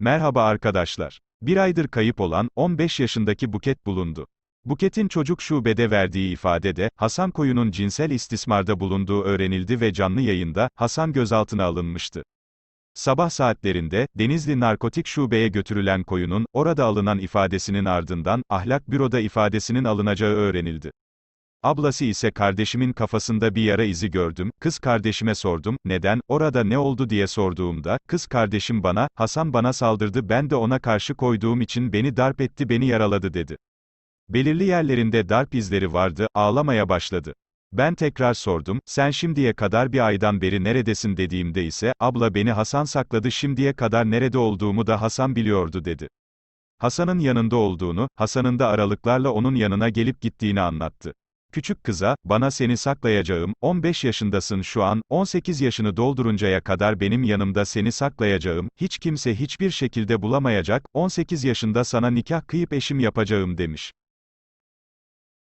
Merhaba arkadaşlar. Bir aydır kayıp olan, 15 yaşındaki Buket bulundu. Buket'in çocuk şubede verdiği ifadede, Hasan Koyun'un cinsel istismarda bulunduğu öğrenildi ve canlı yayında, Hasan gözaltına alınmıştı. Sabah saatlerinde, Denizli Narkotik Şube'ye götürülen Koyun'un, orada alınan ifadesinin ardından, ahlak büroda ifadesinin alınacağı öğrenildi. Ablası ise kardeşimin kafasında bir yara izi gördüm, kız kardeşime sordum, neden, orada ne oldu diye sorduğumda, kız kardeşim bana, Hasan bana saldırdı ben de ona karşı koyduğum için beni darp etti beni yaraladı dedi. Belirli yerlerinde darp izleri vardı, ağlamaya başladı. Ben tekrar sordum, sen şimdiye kadar bir aydan beri neredesin dediğimde ise, abla beni Hasan sakladı şimdiye kadar nerede olduğumu da Hasan biliyordu dedi. Hasan'ın yanında olduğunu, Hasan'ın da aralıklarla onun yanına gelip gittiğini anlattı. Küçük kıza, bana seni saklayacağım, 15 yaşındasın şu an, 18 yaşını dolduruncaya kadar benim yanımda seni saklayacağım, hiç kimse hiçbir şekilde bulamayacak, 18 yaşında sana nikah kıyıp eşim yapacağım demiş.